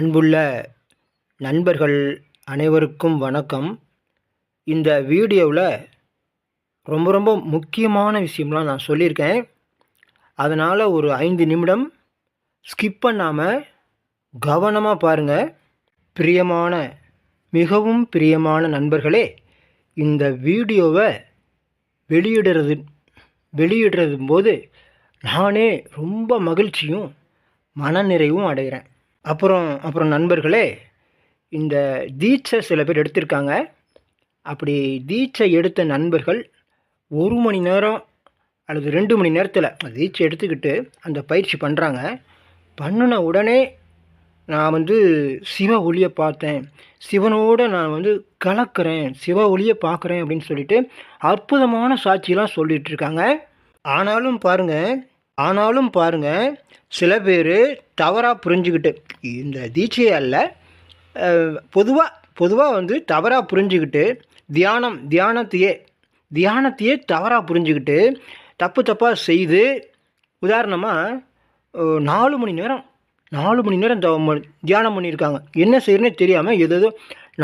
அன்புள்ள நண்பர்கள் அனைவருக்கும் வணக்கம். இந்த வீடியோவில் ரொம்ப ரொம்ப முக்கியமான விஷயம்லாம் நான் சொல்லியிருக்கேன். அதனால் ஒரு ஐந்து நிமிடம் ஸ்கிப் பண்ணாமல் கவனமாக பாருங்கள் பிரியமான மிகவும் பிரியமான நண்பர்களே இந்த வீடியோவை வெளியிடுறது வெளியிடுறது போது நானே ரொம்ப மகிழ்ச்சியும் மனநிறைவும் அடைகிறேன். அப்புறம் அப்புறம் நண்பர்களே இந்த தீட்சை சில பேர் எடுத்திருக்காங்க. அப்படி தீட்சை எடுத்த நண்பர்கள் ஒரு மணி நேரம் அல்லது ரெண்டு மணி நேரத்தில் தீட்சை எடுத்துக்கிட்டு அந்த பயிற்சி பண்ணுறாங்க பண்ணின உடனே நான் வந்து சிவ ஒளியை பார்த்தேன். சிவனோட நான் வந்து கலக்கிறேன். சிவ ஒளியை பார்க்குறேன் அப்படின்னு சொல்லிட்டு அற்புதமான சாட்சியெலாம் சொல்லிகிட்ருக்காங்க ஆனாலும் பாருங்கள் ஆனாலும் பாருங்க சில பேர் தவறாக புரிஞ்சுக்கிட்டு இந்த தீட்சையை அல்ல பொதுவாக பொதுவாக வந்து தவறாக புரிஞ்சுக்கிட்டு தியானம் தியானத்தையே தியானத்தையே தவறாக புரிஞ்சுக்கிட்டு தப்பு தப்பாக செய்து உதாரணமாக நாலு மணி நேரம் நாலு மணி நேரம் தவம் தியானம் பண்ணியிருக்காங்க. என்ன செய்யறனே தெரியாமல் ஏதேதோ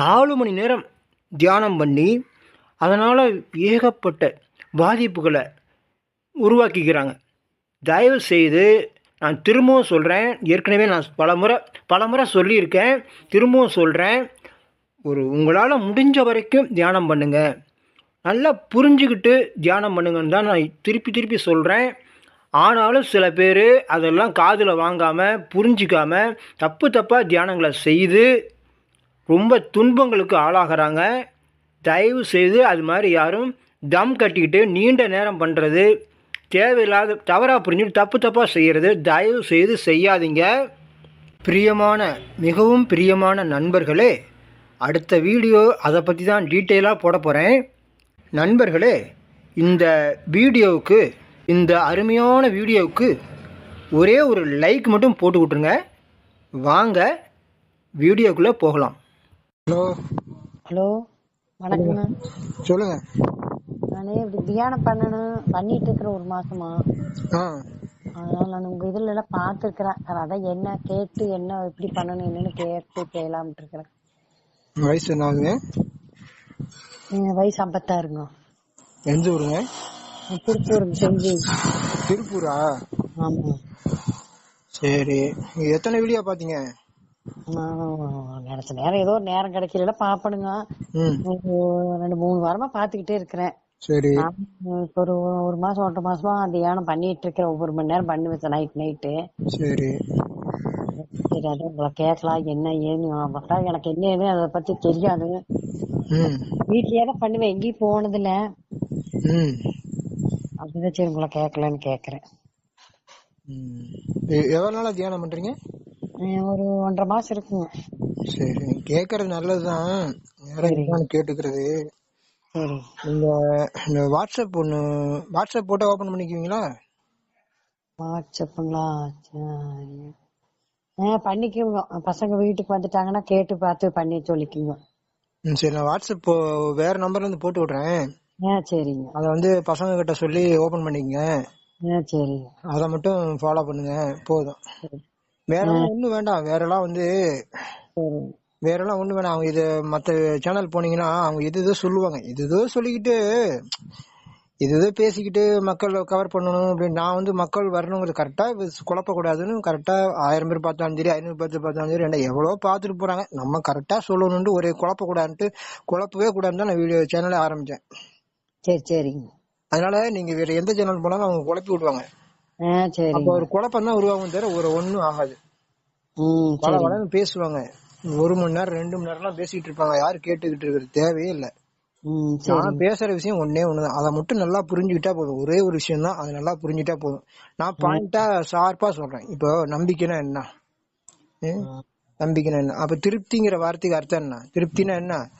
நாலு மணி நேரம் தியானம் பண்ணி அதனால் ஏகப்பட்ட பாதிப்புகளை உருவாக்கிக்கிறாங்க. தயவு செய்து நான் திரும்பவும் சொல்கிறேன் ஏற்கனவே நான் பலமுறை பலமுறை சொல்லியிருக்கேன். திரும்பவும் சொல்கிறேன் ஒரு உங்களால் முடிஞ்ச வரைக்கும் தியானம் பண்ணுங்கள் நல்லா புரிஞ்சுக்கிட்டு தியானம் பண்ணுங்கன்னு தான் நான் திருப்பி திருப்பி சொல்கிறேன் ஆனாலும் சில பேர் அதெல்லாம் காதில் வாங்காமல் புரிஞ்சிக்காமல் தப்பு தப்பாக தியானங்களை செய்து ரொம்ப துன்பங்களுக்கு ஆளாகிறாங்க. தயவு செய்து அது மாதிரி யாரும் தம் கட்டிக்கிட்டு நீண்ட நேரம் பண்ணுறது தேவையில்லாத தவறாக புரிஞ்சுட்டு தப்பு தப்பாக செய்கிறது தயவு செய்து செய்யாதீங்க. பிரியமான மிகவும் பிரியமான நண்பர்களே அடுத்த வீடியோ அதை பற்றி தான் டீட்டெயிலாக போட போகிறேன் நண்பர்களே இந்த வீடியோவுக்கு இந்த அருமையான வீடியோவுக்கு ஒரே ஒரு லைக் மட்டும் போட்டு விட்ருங்க வாங்க வீடியோக்குள்ளே போகலாம். ஹலோ. ஹலோ. வணக்கங்க சொல்லுங்க. நான் இப்படி தியானம் பண்ணணும் பண்ணிட்டு இருக்கிறேன் ஒரு மாசமா? ஆ. அதனால நான் உங்க இதுல எல்லாம் பார்த்துருக்கிறேன். அதான் என்ன கேட்டு என்ன எப்படி பண்ணணும் என்னன்னு கேட்டு செய்யலாம்னு இருக்கிறேன். வயசு என்ன என் வயசு ஐம்பத்தாறுங்க. எந்த ஊருங்க? திருப்பூர் செஞ்சு. திருப்பூரா? ஆமா. சரி. எத்தனை வீடியோ பாத்தீங்க நான் நினைச்ச நேரம் ஏதோ நேரம் கிடைக்கல பாப்பனுங்க ரெண்டு மூணு வாரமா பாத்துக்கிட்டே இருக்கிறேன். சரி. இப்ப ஒரு ஒரு மாசம் ஒன்றரை மாசமா தியானம் பண்ணிட்டு இருக்கிறேன் ஒவ்வொரு மணி நேரம் பண்ணுவேன் நைட் நைட்டு சரி. சரி அதான் உங்களை கேட்கலாம் என்ன ஏன்னு பார்த்தா எனக்கு என்ன ஏதுன்னு அதை பத்தி தெரியாது. ம். வீட்லயே தான் பண்ணுவேன் எங்கேயும் போனது இல்ல அதுதான் சரி உங்களை கேட்கலான்னு கேக்குறேன் எவ்வளவு நாளா தியானம் பண்றீங்க? ஒரு ஒன்றரை மாசம் இருக்குங்க. சரி கேக்குறது நல்லதுதான். யாரும் கேட்டுக்கிறது. சரி நீங்க இந்த வாட்ஸ்அப் ஒண்ணு வாட்ஸ்அப் போட்டோ ஓபன் பண்ணிக்குவீங்களா? வாட்ஸ்அப்புங்களா சரி. ஆஹ் பண்ணிக்குவோங்க பசங்க வீட்டுக்கு வந்துட்டாங்கன்னா கேட்டு பார்த்து பண்ணி சொல்லிக்குங்க. ம் சரி. நான் வாட்ஸ்அப் வேற நம்பர்ல இருந்து போட்டு விடுறேன். ஆ சரிங்க. அதை வந்து பசங்க கிட்ட சொல்லி ஓபன் பண்ணிக்கங்க. ஆ சரிங்க அதை மட்டும் ஃபாலோ பண்ணுங்க. போதும். சரி. வேற ஒண்ணும் வேண்டாம். வேற எல்லாம் வந்து சரி. வேற எல்லாம் ஒண்ணு வேணாம். அவங்க இது மத்த சேனல் போனீங்கன்னா அவங்க இது இதோ சொல்லுவாங்க. இது இதோ சொல்லிக்கிட்டு இது பேசிக்கிட்டு மக்கள் கவர் பண்ணணும் அப்படின்னு. நான் வந்து மக்கள் வரணுங்கிறது கரெக்டா குழப்பக்கூடாதுன்னு கரெக்டா ஆயிரம் பேர் பார்த்தாலும் சரி ஐநூறு பேர் பார்த்தாலும் சரி என்ன எவ்வளவோ பார்த்துட்டு போறாங்க. நம்ம கரெக்டா சொல்லணும்னு ஒரே குழப்பக்கூடாதுன்ட்டு குழப்பவே கூடாதுன்னு தான் நான் வீடியோ சேனலை ஆரம்பிச்சேன். சரி சரிங்க. அதனால நீங்க வேற எந்த சேனல் போனாலும் அவங்க குழப்பி விடுவாங்க அப்ப ஒரு குழப்பம் தான் உருவாகும் தவிர ஒரு ஒண்ணும் ஆகாது. பேசுவாங்க. ஒரு மணி நேரம் ரெண்டு மணி நேரம்லாம் பேசிட்டு இருப்பாங்க. யாரு கேட்டுக்கிட்டு இருக்கிறது தேவையே இல்ல. நான் பேசுற விஷயம் ஒன்னே ஒண்ணுதான். அதை மட்டும் நல்லா புரிஞ்சுக்கிட்டா போதும். ஒரே ஒரு விஷயம் தான் அதை நல்லா புரிஞ்சுட்டா போதும். நான் பாயிண்டா ஷார்ப்பா சொல்றேன். இப்போ நம்பிக்கைனா என்ன? நம்பிக்கைனா என்ன? அப்ப திருப்திங்கிற வார்த்தைக்கு அர்த்தம் என்ன? திருப்தினா என்ன?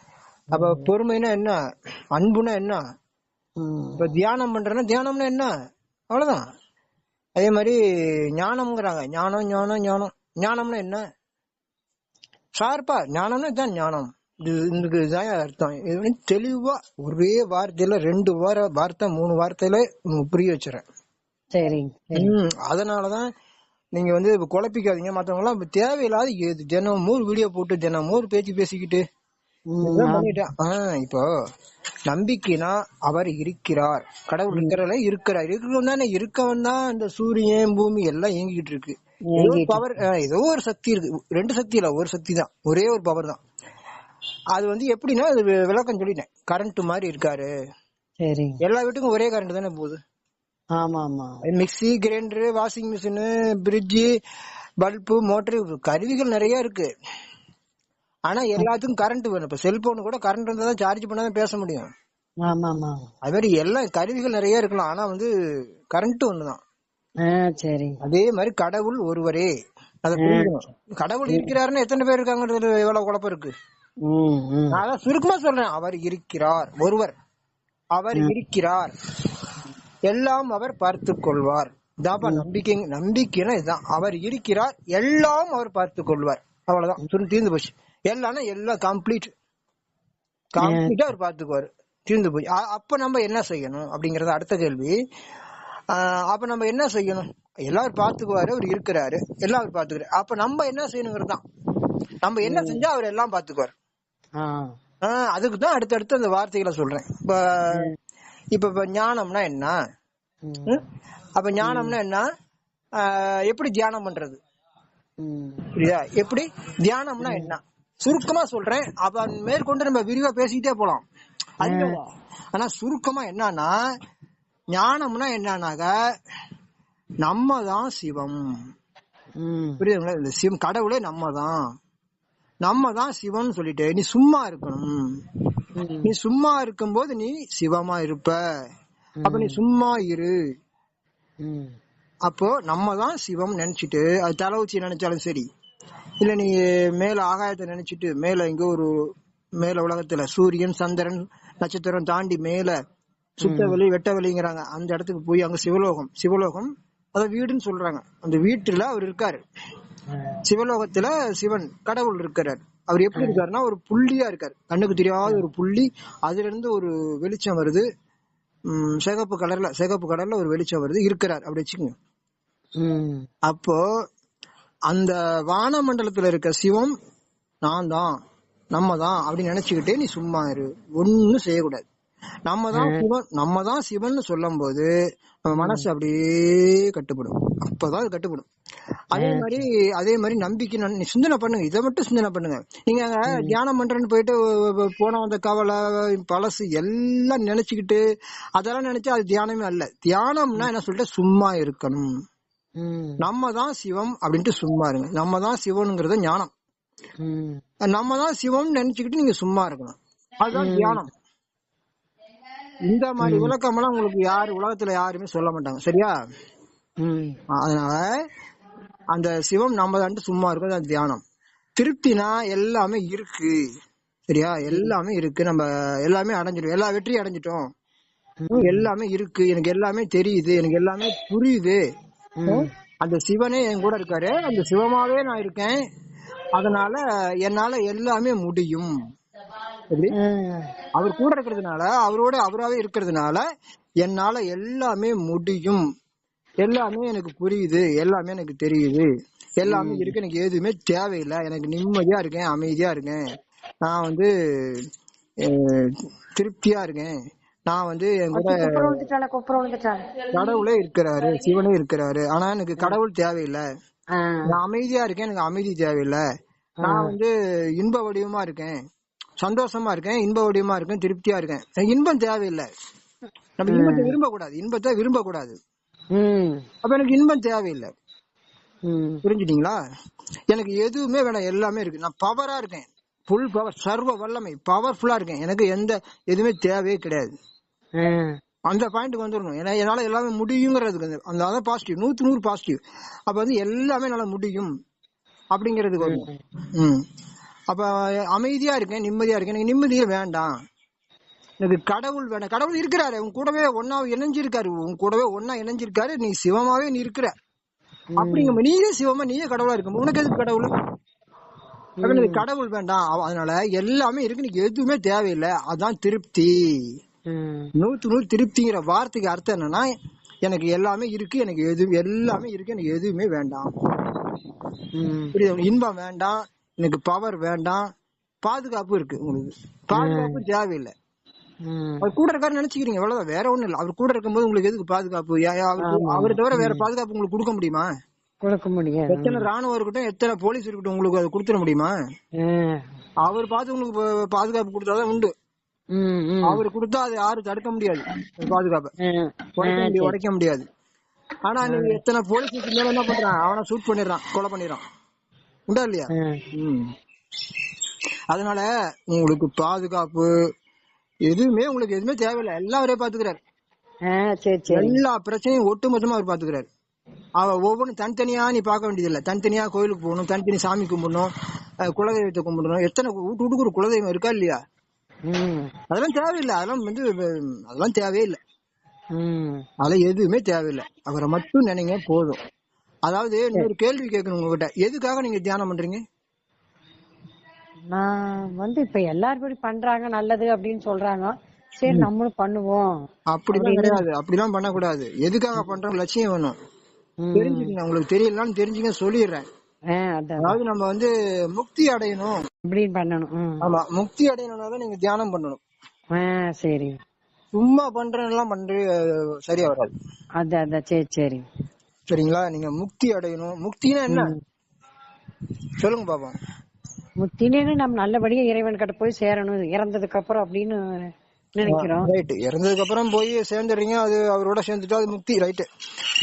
அப்ப பொறுமைனா என்ன? அன்புனா என்ன? இப்ப தியானம் பண்றேன்னா தியானம்னா என்ன? அவ்வளவுதான். அதே மாதிரி ஞானம்ங்கிறாங்க. ஞானம் ஞானம் ஞானம். ஞானம்னா என்ன? ஷார்ப்பா ஞானம்னா இதுதான் ஞானம். இது இதுக்கு இதுதான் அர்த்தம். இது வந்து தெளிவா ஒரே வார்த்தையில ரெண்டு வார வார்த்தை மூணு வார்த்தையில புரிய வச்சுறேன். சரி. அதனாலதான் நீங்க வந்து குழப்பிக்காதீங்க. மத்தவங்க எல்லாம் தேவையில்லாத எது தினமும் வீடியோ போட்டு தினமும் பேச்சு பேசிக்கிட்டு ம், இதெல்லாம் பண்ணிட்டேன். ஆ, இப்போ நம்பிக்கைனா அவர் இருக்கிறார். கடவுள் இருக்கிறல இருக்கிறார் இருக்கிறவன் தானே இருக்கவன் தான் இந்த சூரியன் பூமி எல்லாம் இயங்கிட்டு இருக்கு. ஏதோ இயங்கிட்டு பவர் ஏதோ ஒரு சக்தி இருக்கு. ரெண்டு சக்தி இல்ல ஒரு சக்தி தான். ஒரே ஒரு பவர் தான். அது வந்து எப்படின்னா அது விளக்கம் சொல்லிட்டேன். கரண்ட் மாதிரி இருக்காரு. சரி எல்லா வீட்டுக்கும் ஒரே கரண்ட் தானே போகுது. ஆமா ஆமா mixie grinder washing machine fridge bulb motor கருவிகள் நிறைய இருக்கு. ஆனா எல்லாத்துக்கும் கரண்ட் வேணும். இப்ப செல்போன் கூட கரண்ட் இருந்தா தான் சார்ஜ் பண்ணாதான் பேச முடியும். ஆமா ஆமா அது மாதிரி எல்லாம் கருவிகள் நிறைய இருக்கலாம். ஆனா வந்து கரண்ட் ஒண்ணுதான். அதே மாதிரி கடவுள் ஒருவரே அதை கடவுள் இருக்கிறாருன்னு எத்தனை பேர் இருக்காங்கிறது எவ்வளவு குழப்பம் இருக்கு. நான் சுருக்கமா சொல்றேன். அவர் இருக்கிறார் ஒருவர். அவர் இருக்கிறார். எல்லாம் அவர் பார்த்துக் கொள்வார். இதாப்பா நம்பிக்கை நம்பிக்கைன்னா இதுதான். அவர் இருக்கிறார் எல்லாம் அவர் பார்த்துக் கொள்வார். அவ்வளவுதான். சுரு தீர்ந்து போச்சு. எல்லாம்னா எல்லாம் கம்ப்ளீட் கம்ப்ளீட்டா அவர் பார்த்துக்குவாரு. தீர்ந்து போச்சு. அப்ப நம்ம என்ன செய்யணும் அப்படிங்கறது அடுத்த கேள்வி. அப்ப நம்ம என்ன செய்யணும்? எல்லாரும் பார்த்துக்குவாரு அவர் இருக்கிறாரு. எல்லாம் அவர் பார்த்துக்கிறாரு. அப்ப நம்ம என்ன செய்யணுங்கிறது தான். நம்ம என்ன செஞ்சா அவர் எல்லாம் பார்த்துக்குவார். அதுக்கு தான் அடுத்தடுத்து அந்த வார்த்தைகளை சொல்றேன். இப்ப இப்ப இப்ப ஞானம்னா என்ன? அப்ப ஞானம்னா என்ன? எப்படி தியானம் பண்றது? புரியுதா? எப்படி? தியானம்னா என்ன? சுருக்கமா சொல்றேன். அப்ப மேற்கொண்டு நம்ம விரிவா பேசிக்கிட்டே போலாம். ஆனா சுருக்கமா என்னன்னா ஞானம்னா என்னன்னாக்க நம்ம தான் சிவம் புரியுதுங்களா? இந்த சிவம் கடவுளே நம்ம தான் நம்ம தான் சிவம்னு சொல்லிட்டு நீ சும்மா இருக்கணும். நீ சும்மா இருக்கும்போது நீ சிவமா இருப்ப. அப்ப நீ சும்மா இரு. அப்போ நம்ம தான் சிவம் நினைச்சிட்டு அது தலை உச்சி நினைச்சாலும் சரி. இல்ல நீ மேல ஆகாயத்தை நினைச்சிட்டு மேல எங்க ஒரு மேல உலகத்துல சூரியன் சந்திரன் நட்சத்திரம் தாண்டி மேல சுத்த வெளி வெட்ட வெளிங்கிறாங்க. அந்த இடத்துக்கு போய் அங்க சிவலோகம் சிவலோகம் அத வீடுன்னு சொல்றாங்க. அந்த வீட்டுல அவர் இருக்காரு. சிவலோகத்துல சிவன் கடவுள் இருக்கிறார். அவர் எப்படி இருக்காருன்னா ஒரு புள்ளியா இருக்காரு. கண்ணுக்கு தெரியாத ஒரு புள்ளி. அதுல இருந்து ஒரு வெளிச்சம் வருது. சிகப்பு கலர்ல சிகப்பு கலர்ல ஒரு வெளிச்சம் வருது. இருக்கிறார். அப்படி வச்சுக்கோங்க. அப்போ அந்த வானமண்டலத்துல இருக்க சிவம் நான் தான் நம்ம தான் அப்படின்னு நினைச்சுக்கிட்டே நீ சும்மா இரு. ஒன்னும் செய்யக்கூடாது. நம்ம தான் சிவன் நம்ம தான் சிவன் சொல்லும் போது நம்ம மனசு அப்படியே கட்டுப்படும். அப்பதான் அது கட்டுப்படும். அதே மாதிரி அதே மாதிரி நம்பிக்கை சிந்தனை பண்ணுங்க. இதை மட்டும் சிந்தனை பண்ணுங்க. நீங்க தியானம் பண்றேன்னு போயிட்டு போன வந்த கவலை பழசு எல்லாம் நினைச்சுக்கிட்டு அதெல்லாம் நினைச்சா அது தியானமே அல்ல. தியானம்னா என்ன சொல்லிட்டு சும்மா இருக்கணும். நம்ம தான் சிவம் அப்படின்ட்டு சும்மா இருங்க. நம்ம தான் சிவனுங்கிறத ஞானம். நம்ம தான் சிவம் நினைச்சுக்கிட்டு நீங்க சும்மா இருக்கணும். அதுதான் தியானம். இந்த மாதிரி விளக்கமெல்லாம் உங்களுக்கு யாரு உலகத்துல யாருமே சொல்ல மாட்டாங்க. சரியா? அதனால அந்த சிவம் நம்ம தான் சும்மா இருக்கும் அது தியானம். திருப்தினா எல்லாமே இருக்கு. சரியா? எல்லாமே இருக்கு. நம்ம எல்லாமே அடைஞ்சிட்டோம். எல்லா வெற்றியும் அடைஞ்சிட்டோம். எல்லாமே இருக்கு. எனக்கு எல்லாமே தெரியுது. எனக்கு எல்லாமே புரியுது. அந்த சிவனே என் கூட இருக்காரு. அந்த சிவமாவே நான் இருக்கேன். அதனால என்னால எல்லாமே முடியும். எப்படி? அவர் கூட இருக்கிறதுனால அவரோட அவராவே இருக்கிறதுனால என்னால எல்லாமே முடியும். எல்லாமே எனக்கு புரியுது. எல்லாமே எனக்கு தெரியுது. எல்லாமே இருக்கு. எனக்கு எதுவுமே தேவையில்லை. எனக்கு நிம்மதியா இருக்கேன். அமைதியா இருக்கேன். நான் வந்து திருப்தியா இருக்கேன். நான் வந்து கடவுளே இருக்கிறாரு. சிவனே இருக்கிறாரு. ஆனா எனக்கு கடவுள் தேவையில்லை. நான் அமைதியா இருக்கேன். எனக்கு அமைதி தேவையில்லை. நான் வந்து இன்ப வடிவமா இருக்கேன். சந்தோஷமா இருக்கேன் இன்ப வடிவமா இருக்கேன் திருப்தியா இருக்கேன். இன்பம் தேவையில்லை. நம்ம இன்பத்தை விரும்ப கூடாது இன்பத்தை விரும்ப கூடாது ம். அப்ப எனக்கு இன்பம் தேவையில்லை. புரிஞ்சுட்டீங்களா? எனக்கு எதுவுமே வேணாம். எல்லாமே இருக்கு. நான் பவரா இருக்கேன். ஃபுல் பவர் சர்வ வல்லமை பவர்ஃபுல்லா இருக்கேன். எனக்கு எந்த எதுவுமே தேவையே கிடையாது. அந்த பாயிண்ட்க்கு வந்துடணும் ஏன்னா என்னால எல்லாமே முடியுங்கிறதுக்கு வந்து- அந்த அதான் பாசிட்டிவ் நூத்து நூறு பாசிட்டிவ் அப்ப வந்து எல்லாமே என்னால முடியும் அப்படிங்கிறதுக்கு வரும் அப்ப அமைதியா இருக்கேன் நிம்மதியா இருக்கேன் எனக்கு நிம்மதியே வேண்டாம். எனக்கு கடவுள் வேண்டாம் கடவுள் இருக்கிறாரு. உன் கூடவே ஒன்னா இணைஞ்சிருக்காரு. உன் கூடவே ஒன்னா இணைஞ்சிருக்காரு. நீ சிவமாவே நீ இருக்கிற. அப்படிங்க நீயே சிவமா நீயே கடவுளா இருக்க உனக்கு எதுக்கு கடவுள்? எனக்கு கடவுள் வேண்டாம். அதனால எல்லாமே இருக்கு. நீக்கு எதுவுமே தேவையில்லை. அதான் திருப்தி. நூத்து நூறு திருப்திங்கிற வார்த்தைக்கு அர்த்தம் என்னன்னா எனக்கு எல்லாமே இருக்கு. எனக்கு எது எல்லாமே இருக்கு. எனக்கு எதுவுமே வேண்டாம். புரியுதா? இன்பம் வேண்டாம். எனக்கு பவர் வேண்டாம். பாதுகாப்பு இருக்கு உங்களுக்கு. பாதுகாப்பு தேவையில்லை. அவர் கூட இருக்காரு நினைச்சுக்கிறீங்க அவ்வளவுதான். வேற ஒண்ணும் இல்ல. அவர் கூட இருக்கும்போது உங்களுக்கு எதுக்கு பாதுகாப்பு? அவரை தவிர வேற பாதுகாப்பு உங்களுக்கு கொடுக்க முடியுமா? கொடுக்க முடியாது எத்தனை ராணுவம் இருக்கட்டும் எத்தனை போலீஸ் இருக்கட்டும் உங்களுக்கு அதை கொடுத்துட முடியுமா? அவர் பார்த்து உங்களுக்கு பாதுகாப்பு கொடுத்தாதான் உண்டு. அவர் கொடுத்தா அதை யாரும் தடுக்க முடியாது. பாதுகாப்பை. உடைக்க முடியாது. ஆனா நீங்க எத்தனை போலீஸ் மேல என்ன பண்றான்? அவனை ஷூட் பண்ணிடுறான் கொலை பண்ணிடுறான். உண்டா இல்லையா. அதனால உங்களுக்கு பாதுகாப்பு எதுவுமே உங்களுக்கு எதுவுமே தேவையில்லை. எல்லாம் அவரே பாத்துக்கிறாரு. எல்லா பிரச்சனையும் ஒட்டு மொத்தமா அவர் பாத்துக்கிறாரு. அவ ஒவ்வொன்றும் தனித்தனியா நீ பார்க்க வேண்டியதில்லை. தனித்தனியா கோயிலுக்கு போகணும் தனித்தனி சாமி கும்பிடணும் குலதெய்வத்தை கும்பிடணும். எத்தனை வீட்டு வீட்டுக்கு ஒரு குலதெய்வம் இருக்கா இல்லையா? அதெல்லாம் தேவையில்லை. அதெல்லாம் வந்து அதெல்லாம் தேவையே இல்லை. அதெல்லாம் எதுவுமே தேவையில்லை. அவரை மட்டும் நினைங்க போதும். அதாவது இன்னொரு கேள்வி கேட்கணும் உங்ககிட்ட. எதுக்காக நீங்க தியானம் பண்றீங்க? நான் வந்து இப்ப எல்லாரும் இப்படி பண்றாங்க நல்லது அப்படின்னு சொல்றாங்க. சரி நம்மளும் பண்ணுவோம். அப்படிலாம் கிடையாது அப்படிலாம் பண்ணக்கூடாது. எதுக்காக பண்றோம் லட்சியம் வேணும். தெரிஞ்சுக்கங்க உங்களுக்கு தெரியலன்னு தெரிஞ்சுங்க சொல்லிடுறேன். அதாவது நம்ம வந்து முக்தி அடையணும். இப்படின்னு பண்ணணும். ஆமா முக்தி அடையணும்னா நீங்க தியானம் பண்ணணும். சரி. சும்மா பண்றதெல்லாம் பண்ற சரியா வராது. அதான் அதான். சரி சரி. சரிங்களா? நீங்க முக்தி அடையணும். முக்தினா என்ன? சொல்லுங்க பாப்போம் முத்தினேன்னு நம்ம நல்லபடியா இறைவன் கிட்ட போய் சேரணும். இறந்ததுக்கு அப்புறம் அப்படின்னு நினைக்கிறோம். ரைட் இறந்ததுக்கு அப்புறம் போய் சேர்ந்துடுறீங்க. அது அவரோட சேர்ந்துட்டா அது முக்தி ரைட்டு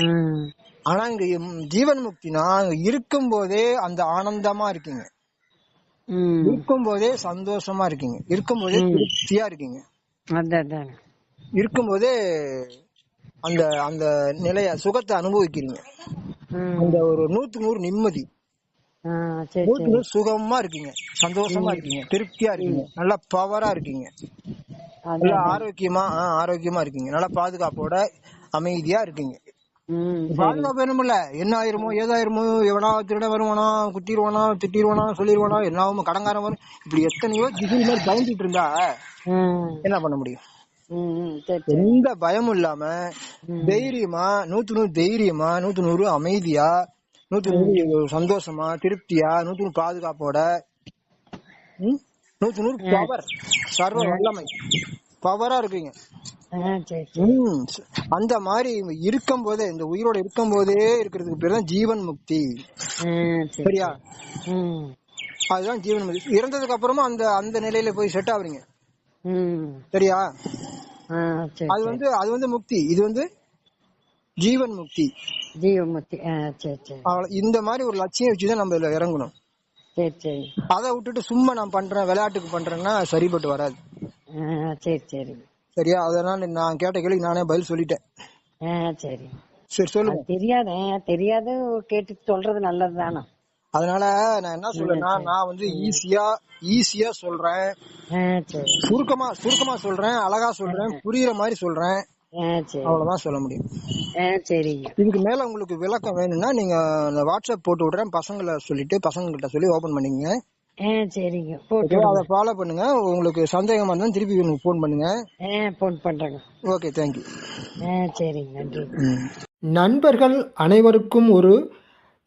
ம். ஆனா இங்க ஜீவன் முக்தினா இருக்கும் போதே அந்த ஆனந்தமா இருக்கீங்க. இருக்கும் போதே சந்தோஷமா இருக்கீங்க. இருக்கும் போதே திருப்தியா இருக்கீங்க. இருக்கும் போதே அந்த அந்த நிலைய சுகத்தை அனுபவிக்கிறீங்க. அந்த ஒரு நூத்துக்கு நூறு நிம்மதி நூத்துக்கு நூறு சுகமா இருக்கீங்க. சந்தோஷமா இருக்கீங்க. திருப்தியா இருக்கீங்க. நல்லா பவரா இருக்கீங்க. நல்லா ஆரோக்கியமா ஆரோக்கியமா இருக்கீங்க. நல்லா பாதுகாப்போட அமைதியா இருக்கீங்க. பாதுகாப்பு வேணுமில்ல. என்ன ஆயிருமோ ஏதாயிருமோ எவனா திருட வருவானா குத்திடுவானா திட்டிடுவானா சொல்லிடுவானா என்ன கடங்காரன் வரும். இப்படி எத்தனையோ திடீர் மாதிரி பயந்துட்டு இருந்தா. என்ன பண்ண முடியும்? எந்த பயமும் இல்லாம தைரியமா நூத்து நூறு தைரியமா நூத்து நூறு அமைதியா நூத்து நூறு சந்தோஷமா திருப்தியா நூத்து நூறு பாதுகாப்போட? நூத்து நூறு பவர் சர்வ வல்லமை. பவரா இருக்கீங்க. அந்த மாதிரி இருக்கும் போதே இந்த உயிரோட இருக்கும் போதே இருக்கிறதுக்கு பேர் தான் ஜீவன் முக்தி. சரியா? அதுதான் ஜீவன் முக்தி. இறந்ததுக்கு அப்புறமா அந்த அந்த நிலையில போய் செட் ஆகுறீங்க சரியா? அது வந்து அது வந்து முக்தி. இது வந்து ஜீவன் முக்தி. சரி அவ்வளவு- இந்த மாதிரி ஒரு லட்சியம் வச்சுதான் நம்ம இதுல இறங்கணும். சரி சரி. அதை விட்டுட்டு சும்மா நான் பண்றேன் விளையாட்டுக்கு பண்றேன்னா சரிப்பட்டு வராது. சரி சரி. சரியா? அதனால நான் கேட்ட கேள்விக்கு நானே பதில் சொல்லிட்டேன். சரி. சரி சொல்லுங்க. தெரியாத தெரியாத கேட்டு சொல்றது நல்லது தானே அதனால நான் என்ன சொல்றேன்னா நான் வந்து ஈஸியா ஈஸியா சொல்றேன். சுருக்கமா சுருக்கமா சொல்றேன் அழகா சொல்றேன் புரியுற மாதிரி சொல்றேன். அவ்வளவுதான் சொல்ல முடியும். சரிங்க இதுக்கு மேல உங்களுக்கு விளக்கம் வேணும்னா நீங்க அந்த வாட்ஸ்அப் போட்டு விடுறேன். பசங்களை சொல்லிட்டு பசங்க கிட்ட சொல்லி ஓபன் பண்ணிக்கங்க. ஆ சரிங்க? அதை ஃபாலோ பண்ணுங்க. உங்களுக்கு சந்தேகமா இருந்தா திருப்பி எனக்கு ஃபோன் பண்ணுங்க. ஆ போன் பண்றேங்க. ஓகே தேங்க்யூ சரிங்க. நன்றி. நண்பர்கள் அனைவருக்கும் ஒரு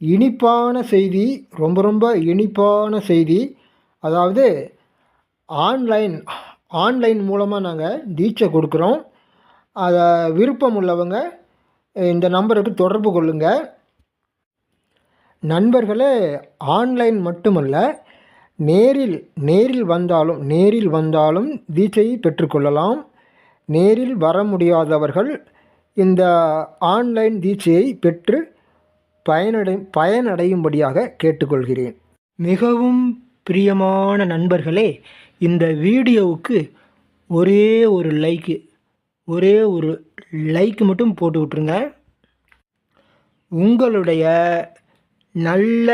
இனிப்பான செய்தி ரொம்ப ரொம்ப இனிப்பான செய்தி. அதாவது ஆன்லைன் ஆன்லைன் மூலமாக நாங்கள் தீட்சை கொடுக்குறோம். அதை விருப்பம் உள்ளவங்க இந்த நம்பருக்கு தொடர்பு கொள்ளுங்கள் நண்பர்களே ஆன்லைன் மட்டுமல்ல நேரில் நேரில் வந்தாலும் நேரில் வந்தாலும் தீட்சையை பெற்றுக்கொள்ளலாம் நேரில் வர முடியாதவர்கள் இந்த ஆன்லைன் தீட்சையை பெற்று பயனடை பயனடையும்படியாக கேட்டுக்கொள்கிறேன். மிகவும் பிரியமான நண்பர்களே இந்த வீடியோவுக்கு ஒரே ஒரு லைக்கு ஒரே ஒரு லைக் மட்டும் போட்டு விட்ருங்க உங்களுடைய நல்ல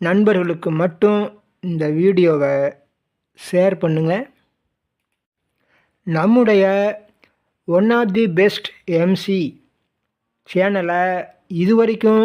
நண்பர்களுக்கு மட்டும் இந்த வீடியோவை ஷேர் பண்ணுங்கள் நம்முடைய one of the best MC சேனலை இதுவரைக்கும்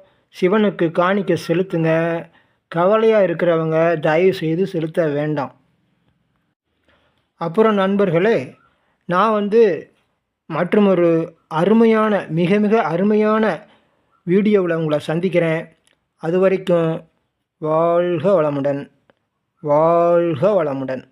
சிவனுக்கு காணிக்க செலுத்துங்க. கவலையாக இருக்கிறவங்க தயவு செய்து செலுத்த வேண்டாம். அப்புறம் நண்பர்களே நான் வந்து மற்றும் ஒரு அருமையான மிக மிக அருமையான வீடியோவில் உங்களை சந்திக்கிறேன். அது வரைக்கும் வாழ்க வளமுடன். வாழ்க வளமுடன்.